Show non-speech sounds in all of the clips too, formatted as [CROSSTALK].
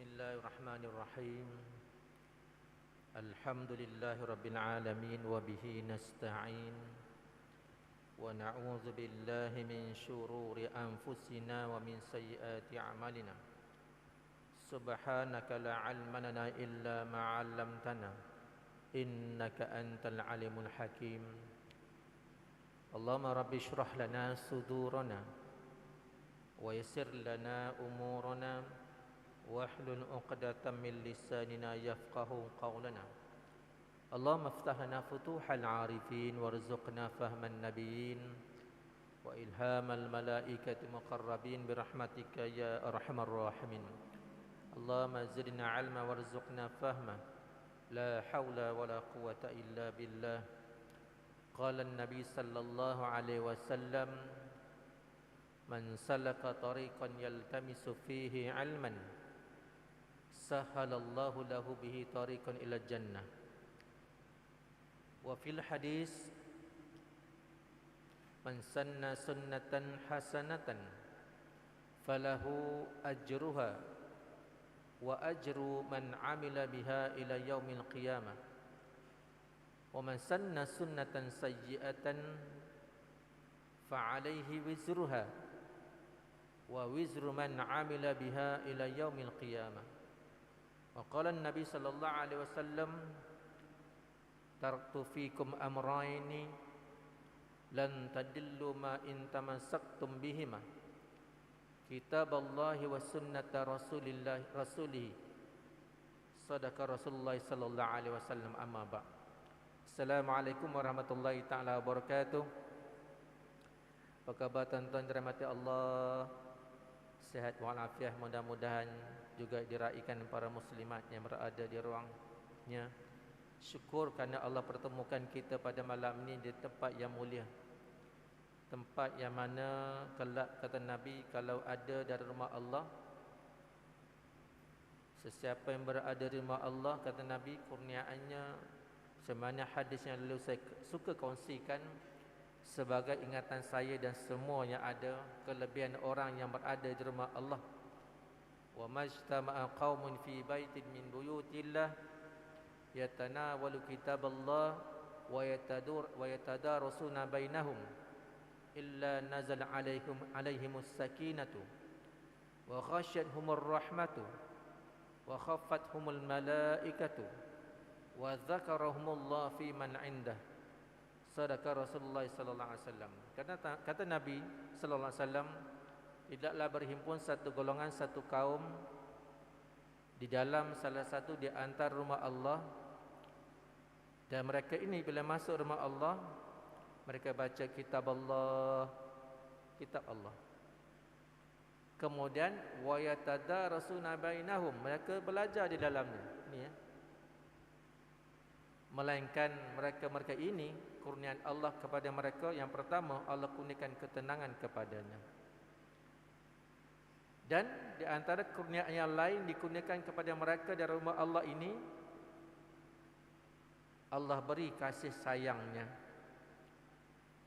بسم الله الرحمن الرحيم. الحمد لله رب العالمين وبه نستعين. ونعوذ بالله من شرور أنفسنا ومن سيئات أعمالنا. سبحانك لا علم لنا إلا ما علمتنا إنك أنت العليم الحكيم. اللهم رب اشرح لنا صدورنا ويسر لنا أمورنا واحلل عقدة من لساننا يفقه قولنا. اللهم افتح لنا فتوح العارفين وارزقنا فهم النبيين. وإلهام الملائكة المقربين برحمتك يا أرحم الراحمين. اللهم زدنا علما وارزقنا فهما. لا حول ولا قوة إلا بالله. قال النبي صلى الله عليه وسلم من سلك طريقا يلتمس فيه علما سهل الله له به طريقا إلى الجنة. وفي الحديث من سن سنة حسنة فله أجرها وأجر من عمل بها إلى يوم القيامة. ومن سن سنة سيئة فعليه وزرها ووزر من عمل بها إلى يوم القيامة. وقال النبي صلى الله عليه وسلم تركت فيكم أمرين لن تدلوا ما إن تمسكتم بهما كتاب الله وسنة رسول الله رسوله صدق رسول الله صلى الله عليه وسلم أما بعد السلام عليكم ورحمة الله تعالى وبركاته Apa khabar tuan-tuan dirahmati Allah Sehat walafiat mudah-mudahan juga diraikan para muslimat yang berada di ruangnya. Syukur kerana Allah pertemukan kita pada malam ini di tempat yang mulia. Tempat yang mana kelak kata Nabi kalau ada dari rumah Allah Sesiapa yang berada di rumah Allah kata Nabi kurniaannya semana hadis yang lalu saya suka kongsikan sebagai ingatan saya dan semua yang ada kelebihan orang yang berada di rumah Allah وما اجتمع قوم في بيت من بيوت الله يتناول كتاب الله ويتدور ويتدارسون بينهم إلا نزل عليهم عليهم السكينة وخشتهم الرحمة وخفتهم الملائكة وذكرهم الله في من عنده. صدق رسول الله صلى الله عليه وسلم. كتب النبي صلى الله عليه وسلم tidaklah berhimpun satu golongan satu kaum di dalam salah satu di antara rumah Allah. Dan mereka ini bila masuk rumah Allah mereka baca kitab Allah kitab Allah. Kemudian wa yatadarasuna bainahum mereka belajar di dalamnya. Ni ya. Melainkan mereka-mereka ini kurniaan Allah kepada mereka yang pertama Allah kurniakan ketenangan kepadanya dan di antara kurniaan yang lain dikurniakan kepada mereka dari rumah Allah ini Allah beri kasih sayangnya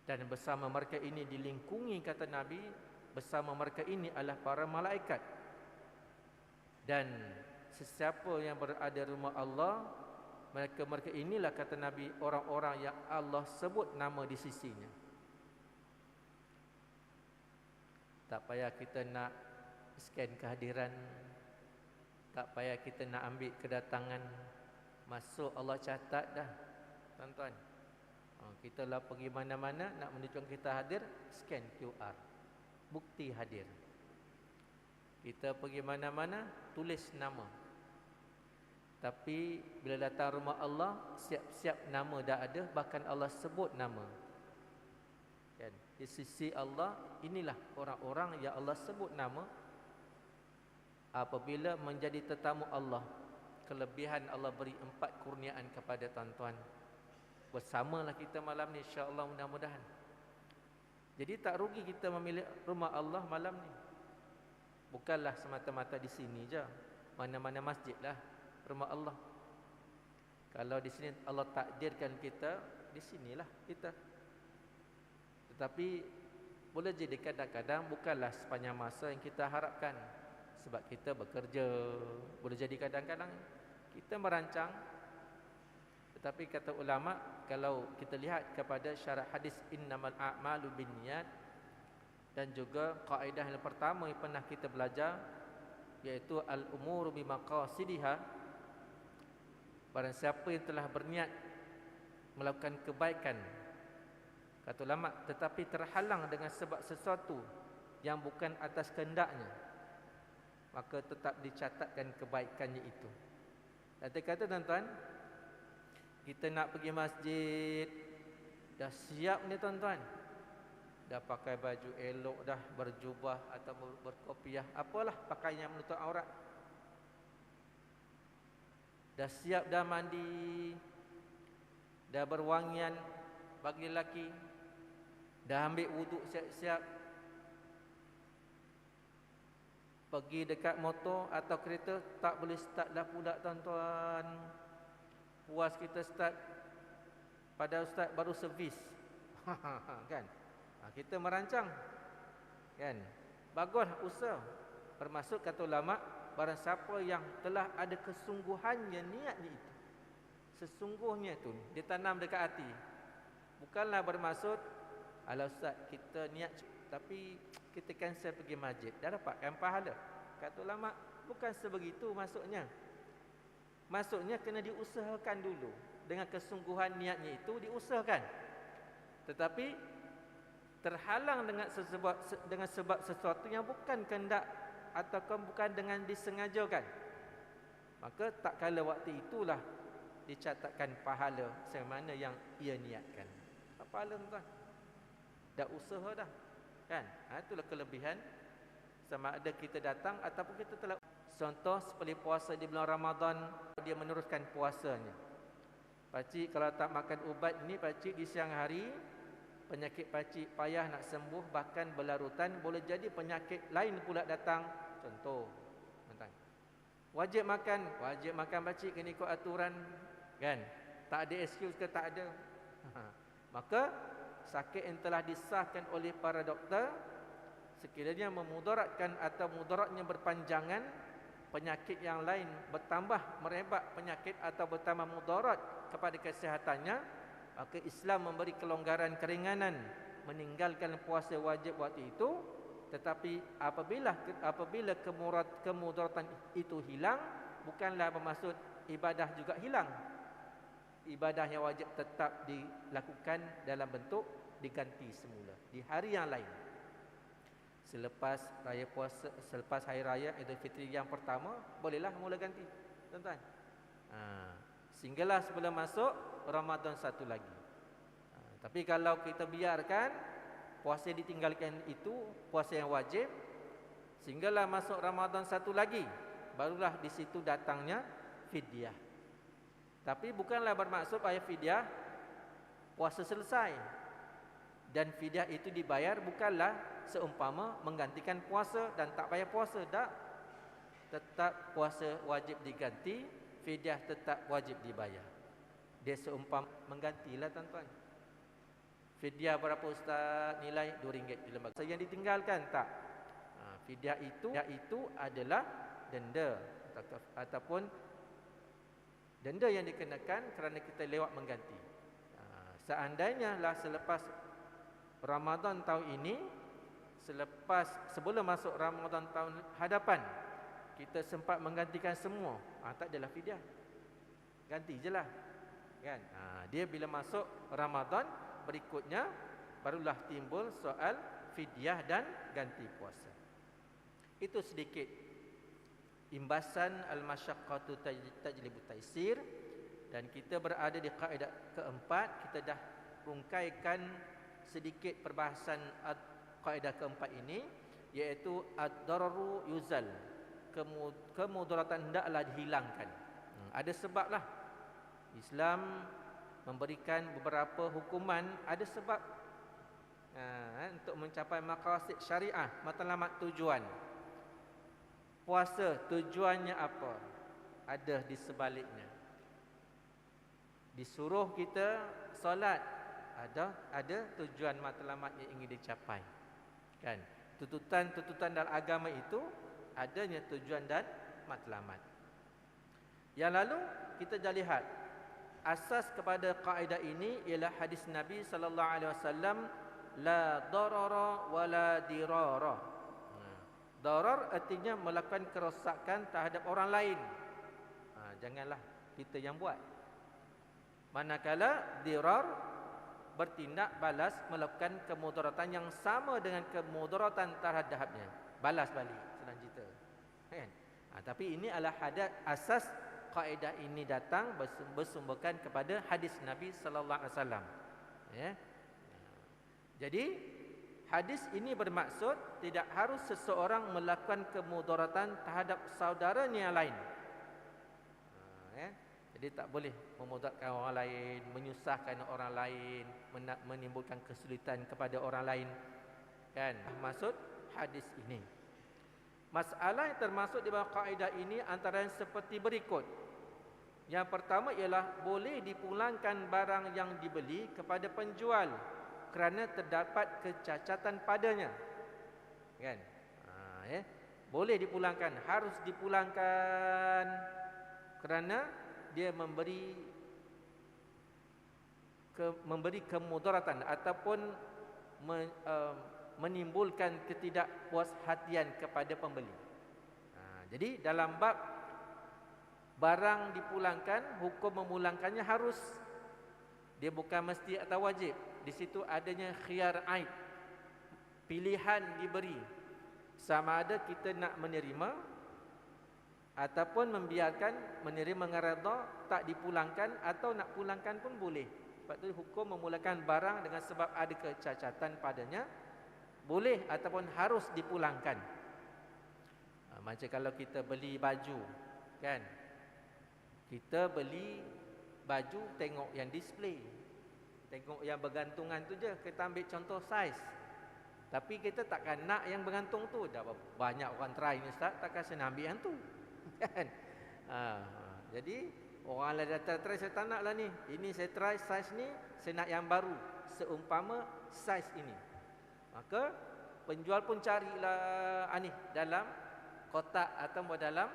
dan bersama mereka ini dilingkungi kata Nabi bersama mereka ini adalah para malaikat dan sesiapa yang berada di rumah Allah mereka-mereka inilah kata Nabi orang-orang yang Allah sebut nama di sisinya. Tak payah kita nak scan kehadiran. Tak payah kita nak ambil kedatangan. Masuk Allah catat dah. Tuan-tuan. Ha, kita lah pergi mana-mana nak menunjukkan kita hadir. Scan QR. Bukti hadir. Kita pergi mana-mana tulis nama. Tapi bila datang rumah Allah Siap-siap nama dah ada Bahkan Allah sebut nama kan? Di sisi Allah Inilah orang-orang yang Allah sebut nama Apabila menjadi tetamu Allah Kelebihan Allah beri empat kurniaan kepada tuan-tuan Bersamalah kita malam ni InsyaAllah mudah-mudahan Jadi tak rugi kita memilih rumah Allah malam ni Bukanlah semata-mata di sini je Mana-mana masjid lah rumah Allah. Kalau di sini Allah takdirkan kita, di sinilah kita. Tetapi boleh jadi kadang-kadang bukanlah sepanjang masa yang kita harapkan. Sebab kita bekerja. Boleh jadi kadang-kadang kita merancang. Tetapi kata ulama kalau kita lihat kepada syarah hadis innamal a'malu binniyat dan juga kaedah yang pertama yang pernah kita belajar iaitu al-umuru bimaqasidiha barang siapa yang telah berniat melakukan kebaikan kata ulama tetapi terhalang dengan sebab sesuatu yang bukan atas kehendaknya maka tetap dicatatkan kebaikannya itu. Kata-kata tuan-tuan kita nak pergi masjid. Dah siap ni tuan-tuan. Dah pakai baju elok dah berjubah atau berkopiah apalah pakaian yang menutup aurat. Dah siap dah mandi dah berwangian bagi lelaki dah ambil wuduk siap-siap pergi dekat motor atau kereta tak boleh start dah pula tuan-tuan. Puas kita start. Pada ustaz baru servis. [LAUGHS] Kan? Ha, kita merancang. Kan? Bagus usaha. Termasuk kata ulama barang siapa yang telah ada kesungguhannya niatnya itu. Sesungguhnya tu dia tanam dekat hati. Bukanlah bermaksud ala ustaz kita niat tapi kita cancel pergi masjid dah dapatkan pahala. Kata ulama bukan sebegitu maksudnya maksudnya kena diusahakan dulu. Dengan kesungguhan niatnya itu diusahakan. Tetapi terhalang dengan sebab dengan sebab sesuatu yang bukan kehendak ataupun bukan dengan disengajakan. Maka tak kala waktu itulah dicatatkan pahala semana yang ia niatkan. Apa pahala tuan. Dah usaha dah kan? Ha, itulah kelebihan. Sama ada kita datang ataupun kita telah contoh seperti puasa di bulan Ramadan dia meneruskan puasanya. Pakcik kalau tak makan ubat ni pakcik di siang hari penyakit pacik payah nak sembuh bahkan berlarutan boleh jadi penyakit lain pula datang. Contoh tentang wajib makan. Wajib makan pacik kena ikut aturan kan? Tak ada excuse ke tak ada? [LAUGHS] Maka sakit yang telah disahkan oleh para doktor sekiranya memudaratkan atau mudaratnya berpanjangan penyakit yang lain bertambah merebak penyakit atau bertambah mudarat kepada kesehatannya maka Islam memberi kelonggaran keringanan meninggalkan puasa wajib waktu itu. Tetapi apabila apabila kemurat kemudaratan itu hilang bukanlah bermaksud ibadah juga hilang ibadah yang wajib tetap dilakukan dalam bentuk diganti semula di hari yang lain selepas raya puasa selepas hari raya Idul Fitri yang pertama bolehlah mula ganti tuan-tuan ha sehinggalah sebelum masuk Ramadan satu lagi. Ha, tapi kalau kita biarkan puasa ditinggalkan itu puasa yang wajib sehinggalah masuk Ramadan satu lagi barulah di situ datangnya fidyah. Tapi bukanlah bermaksud ayat fidyah puasa selesai. Dan fidyah itu dibayar bukanlah seumpama menggantikan puasa dan tak bayar puasa tak. Tetap puasa wajib diganti, fidyah tetap wajib dibayar. Dia seumpam menggantilah tuan-tuan. Fidyah berapa ustaz? Nilai RM2 di lembaga. Yang ditinggalkan tak. Ha, fidyah itu fidyah itu adalah denda ataupun denda yang dikenakan kerana kita lewat mengganti. Ha, seandainya lah selepas Ramadan tahun ini selepas sebelum masuk Ramadan tahun hadapan kita sempat menggantikan semua. Ha, tak adalah fidyah. Ganti je lah kan? Ha, dia bila masuk Ramadan berikutnya barulah timbul soal fidyah dan ganti puasa. Itu sedikit imbasan al-masyaqqatu tajlibu taisir. Dan kita berada di kaedah keempat kita dah rungkaikan sedikit perbahasan kaedah keempat ini iaitu ad-dararu yuzal kemudaratan hendaklah dihilangkan. Hmm, ada sebablah. Islam memberikan beberapa hukuman ada sebab. Ha, untuk mencapai maqasid syariah matlamat tujuan puasa tujuannya apa? Ada di sebaliknya. Disuruh kita solat. Ada ada tujuan matlamat yang ingin dicapai. Kan? Tuntutan-tuntutan dalam agama itu adanya tujuan dan matlamat. Yang lalu kita dah lihat. Asas kepada kaedah ini ialah hadis Nabi sallallahu alaihi wasallam la darara wala dirara. Ha. Darar artinya melakukan kerosakan terhadap orang lain. Ha, janganlah kita yang buat. Manakala dirar bertindak balas melakukan kemudaratan yang sama dengan kemudaratan terhadapnya. Balas balik selanjutnya. Kan? Ha, tapi ini adalah hadat asas kaedah ini datang bersumberkan kepada hadis Nabi sallallahu alaihi wasallam. Ya. Jadi hadis ini bermaksud tidak harus seseorang melakukan kemudaratan terhadap saudaranya yang lain. Ha, ya. Jadi tak boleh memudaratkan orang lain, menyusahkan orang lain, menimbulkan kesulitan kepada orang lain. Kan? Maksud hadis ini. Masalah yang termasuk di bawah kaedah ini antara yang seperti berikut. Yang pertama ialah boleh dipulangkan barang yang dibeli kepada penjual kerana terdapat kecacatan padanya. Kan? Ha, ya. Boleh dipulangkan, harus dipulangkan kerana dia memberi ke, memberi kemudaratan ataupun me, uh, menimbulkan ketidakpuashatian kepada pembeli. Ha, jadi dalam bab barang dipulangkan, hukum memulangkannya harus dia bukan mesti atau wajib. Di situ adanya khiyar aib. Pilihan diberi. Sama ada kita nak menerima ataupun membiarkan menerima ngarada tak dipulangkan atau nak pulangkan pun boleh. Sebab tu hukum memulakan barang dengan sebab ada kecacatan padanya boleh ataupun harus dipulangkan ha, macam kalau kita beli baju kan kita beli baju tengok yang display tengok yang bergantungan tu je kita ambil contoh saiz. Tapi kita takkan nak yang bergantung tu. Dah banyak orang try ni ustaz takkan saya nak ambil yang tu. [LAUGHS] Kan? Ha, jadi orang lain datang try saya tak nak lah ni. Ini saya try saiz ni saya nak yang baru. Seumpama saiz ini. Maka penjual pun carilah ah, ni dalam kotak atau dalam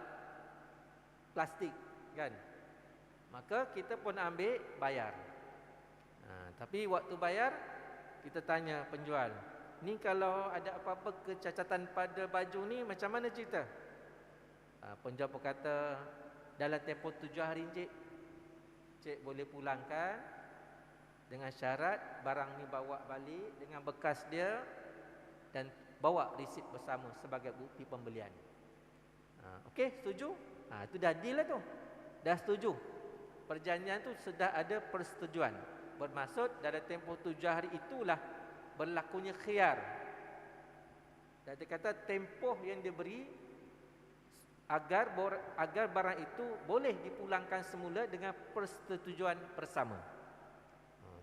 plastik kan. Maka kita pun ambil bayar. Tapi waktu bayar kita tanya penjual, ni kalau ada apa-apa kecacatan pada baju ni macam mana cerita? Ha, penjual pun kata dalam tempoh tujuh hari cik, cik boleh pulangkan dengan syarat barang ni bawa balik dengan bekas dia dan bawa resit bersama sebagai bukti pembelian. Ha, Okey, setuju? Ha, itu dah deal lah tu. Dah setuju. Perjanjian tu sudah ada persetujuan. Bermaksud dalam tempoh tujuh hari itulah berlakunya khiar. Dan dia kata tempoh yang diberi agar agar barang itu boleh dipulangkan semula dengan persetujuan bersama.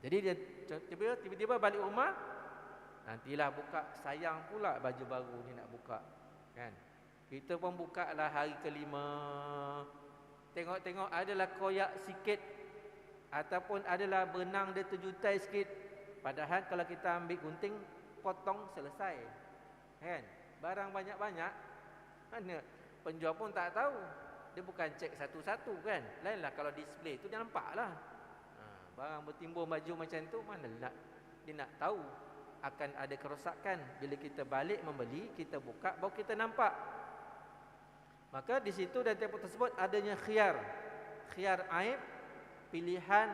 Jadi dia tiba-tiba balik rumah Nantilah buka sayang pula baju baru ni nak buka kan Kita pun buka lah hari kelima Tengok-tengok adalah koyak sikit Ataupun adalah benang dia terjutai sikit. Padahal kalau kita ambil gunting Potong selesai. Kan? Barang banyak-banyak Mana? Penjual pun tak tahu. Dia bukan cek satu-satu kan? Lainlah kalau display tu dia nampak lah Barang bertimbul baju macam tu mana nak? Dia nak tahu akan ada kerosakan. Bila kita balik membeli kita buka baru kita nampak. Maka di situ dan tempoh tersebut adanya khiar. Khiar aib pilihan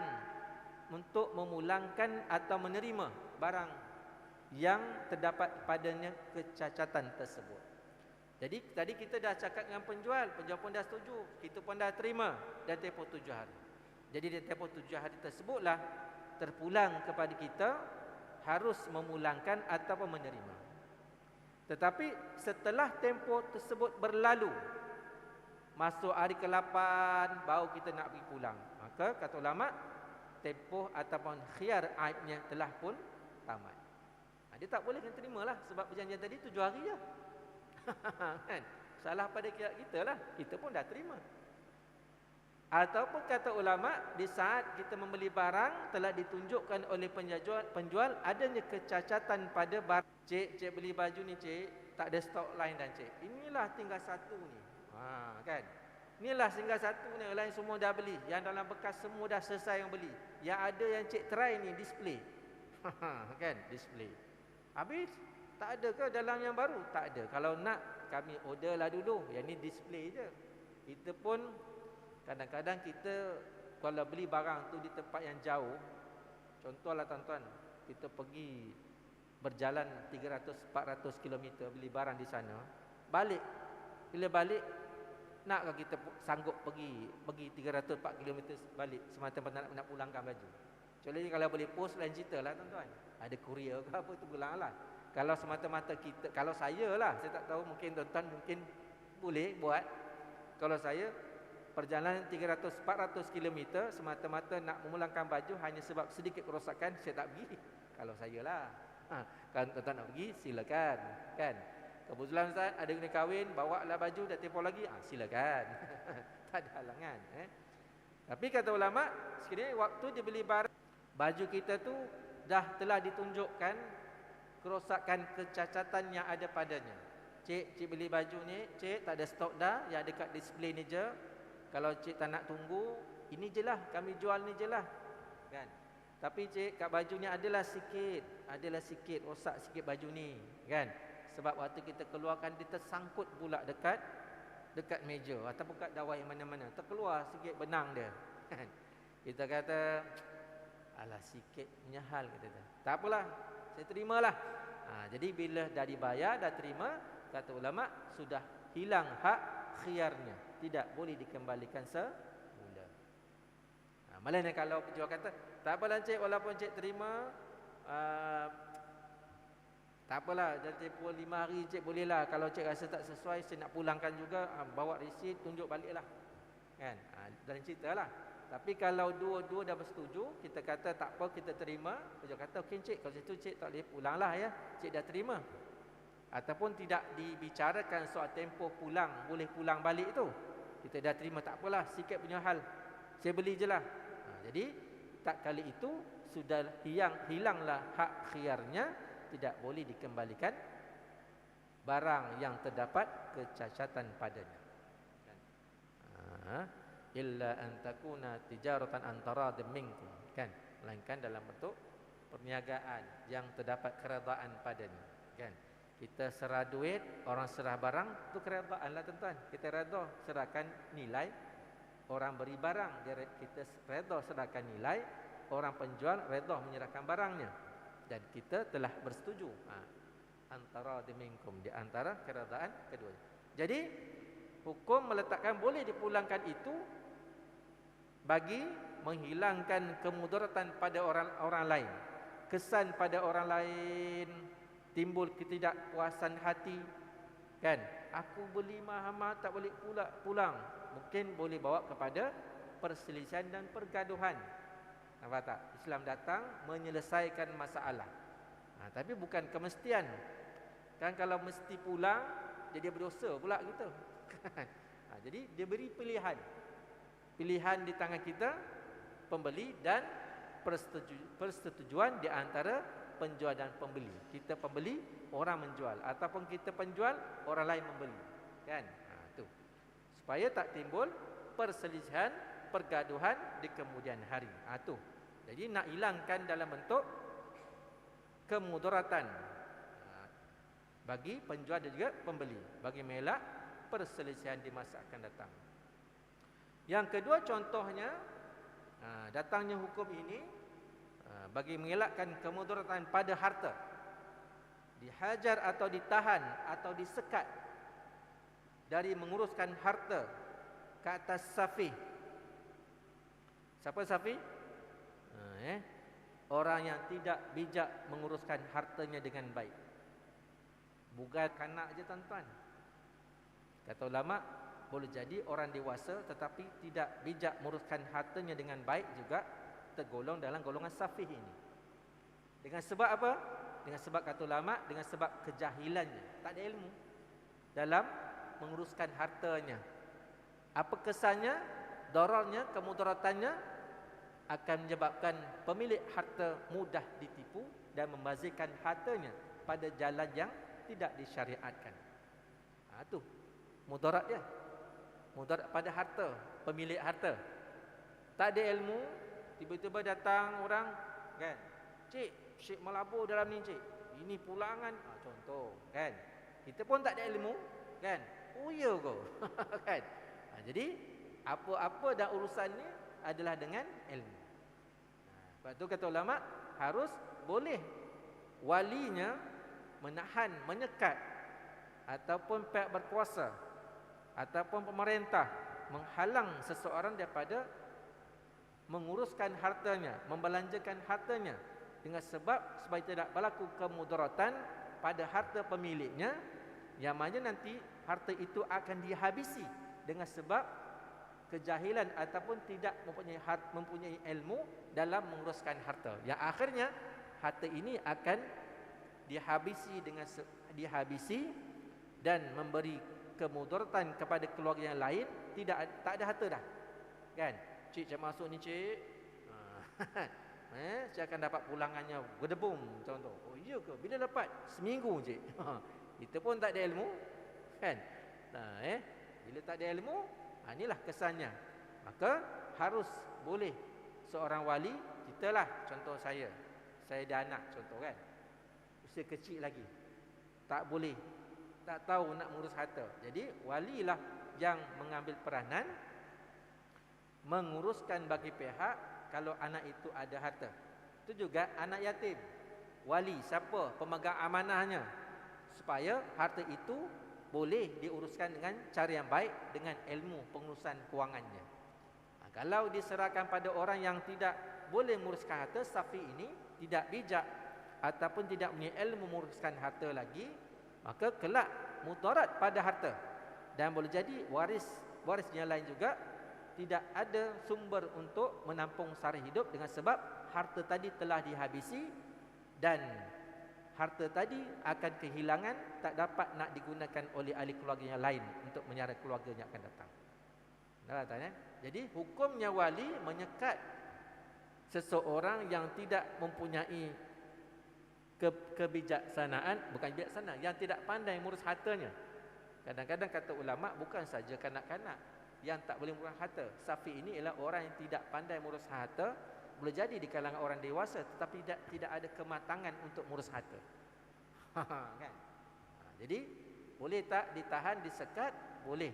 untuk memulangkan atau menerima barang yang terdapat padanya kecacatan tersebut jadi tadi kita dah cakap dengan penjual penjual pun dah setuju kita pun dah terima dan tempoh tujuh hari jadi di tempoh tujuh hari tersebutlah terpulang kepada kita harus memulangkan atau menerima. Tetapi setelah tempoh tersebut berlalu, masuk hari ke-8 baru kita nak pergi pulang. Maka kata ulama, tempoh ataupun khiar aibnya telah pun tamat. Ha, dia tak boleh kena terima lah sebab perjanjian tadi tujuh hari je. [LAUGHS] kan? Salah pada kita lah. Kita pun dah terima. Ataupun kata ulama di saat kita membeli barang telah ditunjukkan oleh penjual penjual adanya kecacatan pada barang. Cik, cik beli baju ni cik, tak ada stok lain dan cik. Inilah tinggal satu ni. Ha, kan? Inilah tinggal satu ni. Lain semua dah beli. Yang dalam bekas semua dah selesai yang beli. Yang ada yang cik try ni display. [LAUGHS] kan? Display. Habis? Tak ada ke dalam yang baru? Tak ada. Kalau nak, kami order lah dulu. Yang ni display je. Kita pun kadang-kadang kita kalau beli barang tu di tempat yang jauh. Contohlah tuan-tuan. Kita pergi berjalan 300-400 km beli barang di sana balik bila balik nakkah kita sanggup pergi pergi 300-4 km balik semata-mata nak, nak pulangkan baju. Kecuali kalau boleh post lain cerita lah tuan-tuan. Ada kurier ke apa tu pulang lah. Kalau semata-mata kita kalau saya lah saya tak tahu mungkin tuan-tuan mungkin boleh buat. Kalau saya perjalanan 300-400 km semata-mata nak memulangkan baju hanya sebab sedikit kerosakan saya tak pergi. Kalau saya lah. Ha, kan tuan nak pergi silakan kan. Kebetulan Ustaz ada kena kahwin bawa lah baju dah tempoh lagi ah silakan. [LAUGHS] tak ada halangan eh. Tapi kata ulama sekiranya waktu dia beli barang baju kita tu dah telah ditunjukkan kerosakan kecacatan yang ada padanya. Cik, cik beli baju ni, cik tak ada stok dah, yang dekat display ni je. Kalau cik tak nak tunggu, ini je lah, kami jual ni je lah. Kan? Tapi cik, kat baju ni adalah sikit Adalah sikit, rosak sikit baju ni Kan? Sebab waktu kita keluarkan Dia tersangkut pula dekat Dekat meja Ataupun kat dawai yang mana-mana. Terkeluar sikit benang dia. Kan? Kita kata Alah sikit hal kata dia. Tak apalah Saya terimalah. Ha, Jadi bila dah dibayar, dah terima Kata ulama' Sudah hilang hak khiarnya Tidak boleh dikembalikan semula. Ha, Malah kalau penjual kata tak apalah cik walaupun cik terima uh, Tak apalah Jadi tempoh lima hari cik boleh lah. Kalau cik rasa tak sesuai Saya nak pulangkan juga uh, Bawa resit tunjuk balik lah. Kan? Uh, Dan cerita lah. Tapi kalau dua-dua dah bersetuju Kita kata tak apa kita terima. Dia kata okey cik Kalau situ cik tak boleh pulang lah ya. Cik dah terima. Ataupun tidak dibicarakan soal tempoh pulang Boleh pulang balik tu. Kita dah terima tak apalah Sikit punya hal. Saya beli je lah. Uh, Jadi tak kali itu sudah hilang hilanglah hak khiarnya tidak boleh dikembalikan barang yang terdapat kecacatan padanya. Ha, illa an takuna tijaratan antara minkum kan? Melainkan dalam bentuk perniagaan yang terdapat keredaan padanya kan? Kita serah duit orang serah barang tu keredaan lah tuan-tuan. Kita redha serahkan nilai orang beri barang kita redha serahkan nilai orang penjual redha menyerahkan barangnya dan kita telah bersetuju ha, antara diminkum di antara keredaan kedua jadi hukum meletakkan boleh dipulangkan itu bagi menghilangkan kemudaratan pada orang orang lain. Kesan pada orang lain timbul ketidakpuasan hati kan? Aku beli mahal tak boleh pula pulang. Mungkin boleh bawa kepada perselisihan dan pergaduhan Nampak tak? Islam datang menyelesaikan masalah. Ha, Tapi bukan kemestian. Kan kalau mesti pulang Jadi berdosa pula kita. [LAUGHS] Ha, Jadi dia beri pilihan. Pilihan di tangan kita Pembeli dan persetujuan di antara penjual dan pembeli. Kita pembeli, orang menjual. Ataupun kita penjual, orang lain membeli. Kan? Ha, tu. Supaya tak timbul perselisihan pergaduhan di kemudian hari. Ha, tu. Jadi nak hilangkan dalam bentuk kemudaratan ha, bagi penjual dan juga pembeli. Bagi melak perselisihan di masa akan datang. Yang kedua contohnya ha, datangnya hukum ini ha, bagi mengelakkan kemudaratan pada harta. Dihajar atau ditahan atau disekat dari menguruskan harta ke atas safih Siapa Safi? Ha, eh? Orang yang tidak bijak menguruskan hartanya dengan baik. Bukan kanak je tuan-tuan. Kata ulama, boleh jadi orang dewasa tetapi tidak bijak menguruskan hartanya dengan baik juga tergolong dalam golongan safih ini. Dengan sebab apa? Dengan sebab kata ulama, dengan sebab kejahilannya. Tak ada ilmu dalam menguruskan hartanya. Apa kesannya? Doralnya, kemudaratannya akan menyebabkan pemilik harta mudah ditipu dan membazirkan hartanya pada jalan yang tidak disyariatkan. Ha tu mudarat dia. Mudarat pada harta, pemilik harta. Tak ada ilmu, tiba-tiba datang orang kan. Cik, Syekh melabur dalam ni cik. Ini pulangan, ha, contoh kan. Kita pun tak ada ilmu kan. Oh ya kau. [LAUGHS] kan. Ha, jadi apa-apa dan urusan ni adalah dengan ilmu. Sebab tu kata ulama harus boleh walinya menahan, menyekat ataupun pihak berkuasa ataupun pemerintah menghalang seseorang daripada menguruskan hartanya, membelanjakan hartanya dengan sebab supaya tidak berlaku kemudaratan pada harta pemiliknya yang mana nanti harta itu akan dihabisi dengan sebab kejahilan ataupun tidak mempunyai mempunyai ilmu dalam menguruskan harta. Yang akhirnya harta ini akan dihabisi dengan dihabisi dan memberi kemudaratan kepada keluarga yang lain tidak tak ada harta dah. Kan? Cik saya masuk ni cik. Ha. [LAUGHS] eh, saya akan dapat pulangannya gedebum contoh. Oh iya ke? Bila dapat? Seminggu cik. [LAUGHS] Itu pun tak ada ilmu. Kan? Nah, eh, bila tak ada ilmu, ha, inilah kesannya. Maka harus boleh seorang wali, kita lah contoh saya. Saya ada anak contoh kan. Usia kecil lagi. Tak boleh. Tak tahu nak mengurus harta. Jadi walilah yang mengambil peranan menguruskan bagi pihak kalau anak itu ada harta. Itu juga anak yatim. Wali siapa pemegang amanahnya supaya harta itu boleh diuruskan dengan cara yang baik dengan ilmu pengurusan kewangannya. Ha, kalau diserahkan pada orang yang tidak boleh menguruskan harta safi ini tidak bijak ataupun tidak punya ilmu menguruskan harta lagi, maka kelak mudarat pada harta dan boleh jadi waris waris yang lain juga tidak ada sumber untuk menampung sara hidup dengan sebab harta tadi telah dihabisi dan harta tadi akan kehilangan tak dapat nak digunakan oleh ahli keluarga yang lain untuk menyara keluarga yang akan datang. Nah, tanya. Jadi hukumnya wali menyekat seseorang yang tidak mempunyai ke kebijaksanaan bukan bijaksana yang tidak pandai mengurus hartanya. Kadang-kadang kata ulama bukan saja kanak-kanak yang tak boleh mengurus harta. Safi ini ialah orang yang tidak pandai mengurus harta, boleh jadi di kalangan orang dewasa tetapi tidak tidak ada kematangan untuk mengurus harta. [LAUGHS] kan? Ha, jadi boleh tak ditahan, disekat? Boleh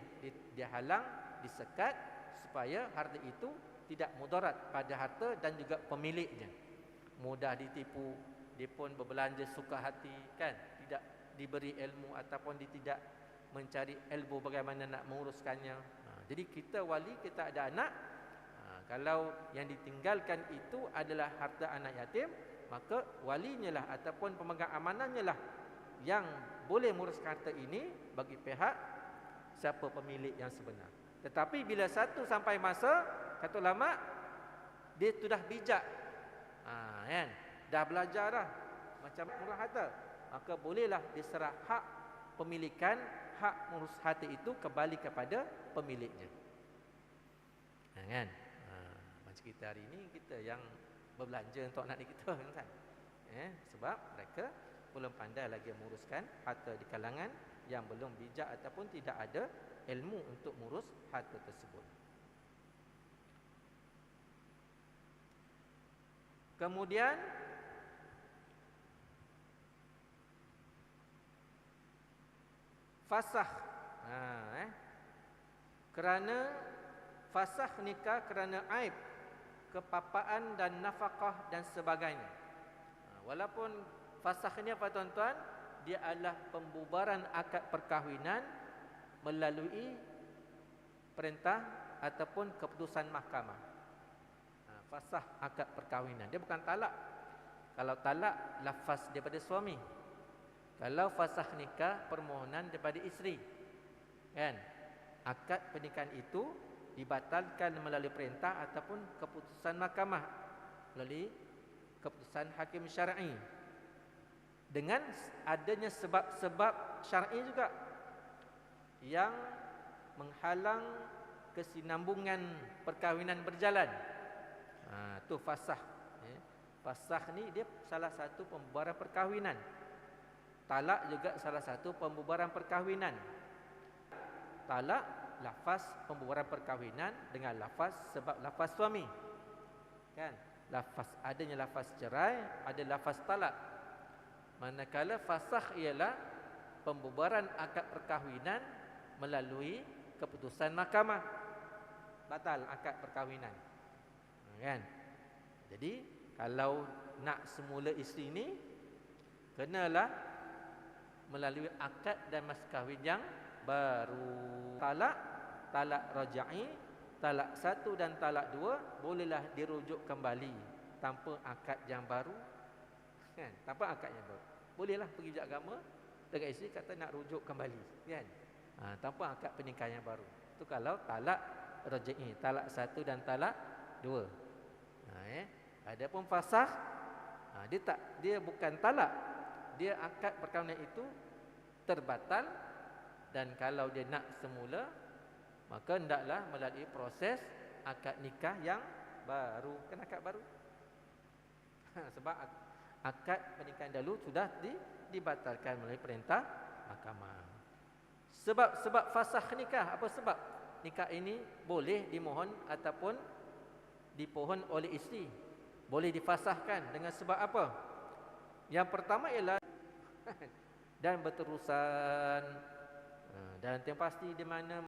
dihalang, disekat supaya harta itu tidak mudarat pada harta dan juga pemiliknya. Mudah ditipu, dia pun berbelanja suka hati kan, tidak diberi ilmu ataupun dia tidak mencari ilmu bagaimana nak menguruskannya. Ha, jadi kita wali kita ada anak, kalau yang ditinggalkan itu adalah harta anak yatim, maka walinya lah ataupun pemegang amanahnya lah yang boleh menguruskan harta ini bagi pihak siapa pemilik yang sebenar. Tetapi bila satu sampai masa kata ulama dia sudah bijak. Ha, kan? Dah belajar dah macam murah harta. Maka bolehlah diserah hak pemilikan hak mengurus harta itu kembali kepada pemiliknya. Ha, kan? Kita hari ini kita yang berbelanja untuk anak kita [LAUGHS] kan. Eh, sebab mereka belum pandai lagi menguruskan harta di kalangan yang belum bijak ataupun tidak ada ilmu untuk mengurus harta tersebut. Kemudian fasah ha, eh? kerana fasah nikah kerana aib kepapaan dan nafkah dan sebagainya. Ha, walaupun fasah ni apa tuan-tuan? Dia adalah pembubaran akad perkahwinan melalui perintah ataupun keputusan mahkamah. Ha, fasah akad perkahwinan. Dia bukan talak. Kalau talak lafaz daripada suami. Kalau fasah nikah permohonan daripada isteri. Kan? Akad pernikahan itu dibatalkan melalui perintah ataupun keputusan mahkamah melalui keputusan hakim syar'i. Dengan adanya sebab-sebab syar'i juga yang menghalang kesinambungan perkahwinan berjalan. Ha, tu fasah. Eh. Fasah ni dia salah satu pembubaran perkahwinan talak juga salah satu pembubaran perkahwinan talak lafaz pembubaran perkahwinan dengan lafaz sebab lafaz suami. Kan? Lafaz adanya lafaz cerai ada lafaz talak. Manakala fasakh ialah pembubaran akad perkahwinan melalui keputusan mahkamah. Batal akad perkahwinan. Kan? Jadi kalau nak semula isteri ni kenalah melalui akad dan mas kahwin yang baru. Talak talak raja'i talak satu dan talak dua bolehlah dirujuk kembali tanpa akad yang baru. Kan? Tanpa akad yang baru. Bolehlah pergi je agama dengan isteri kata nak rujuk kembali kan? Ha, tanpa akad pernikahan yang baru. Tu kalau talak raja'i talak satu dan talak dua. Ha, eh? Adapun fasah ha, dia tak dia bukan talak. Dia akad perkahwinan itu terbatal dan kalau dia nak semula maka hendaklah melalui proses akad nikah yang baru. Kan akad baru? Ha, sebab akad pernikahan dahulu sudah di, dibatalkan melalui perintah mahkamah. Sebab sebab fasah nikah apa sebab? Nikah ini boleh dimohon ataupun dipohon oleh isteri. Boleh difasahkan. Dengan sebab apa? Yang pertama ialah [LAUGHS] dan berterusan. Ha, dan yang pasti di mana